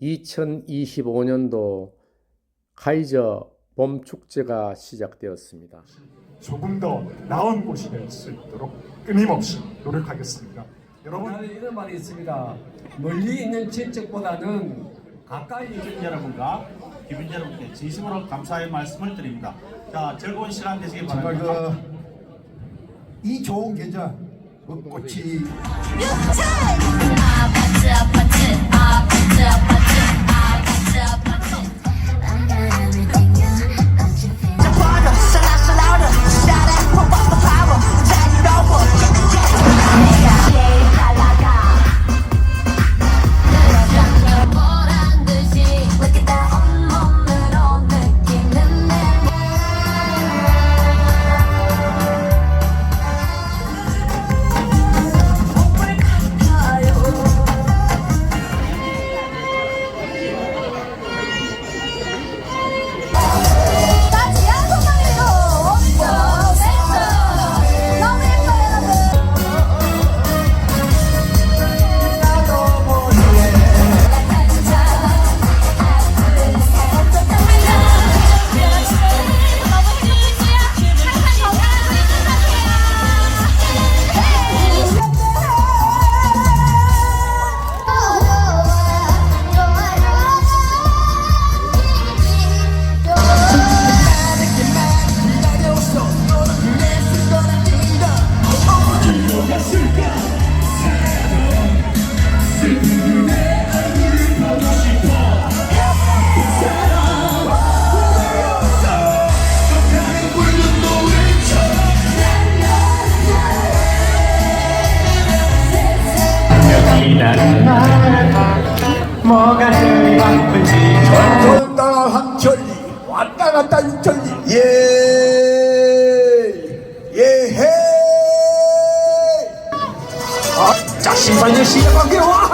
2025년도 카이저 봄 축제가 시작되었습니다. 조금 더 나은 곳이 될 수 있도록 끊임없이 노력하겠습니다. 여러분 나는 이런 말이 있습니다. 멀리 있는 친척보다는 가까이 있는 여러분과 기빈 여러분께 진심으로 감사의 말씀을 드립니다. 자, 즐거운 시간 정말 바랍니다. 그이 좋은 계절 그 꽃이 돌다 한천리 왔다 갔다 육천리. 예. 예해 아자 심판을 시작할게요 와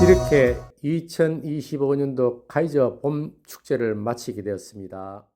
이렇게 2025년도 카이저 봄 축제를 마치게 되었습니다.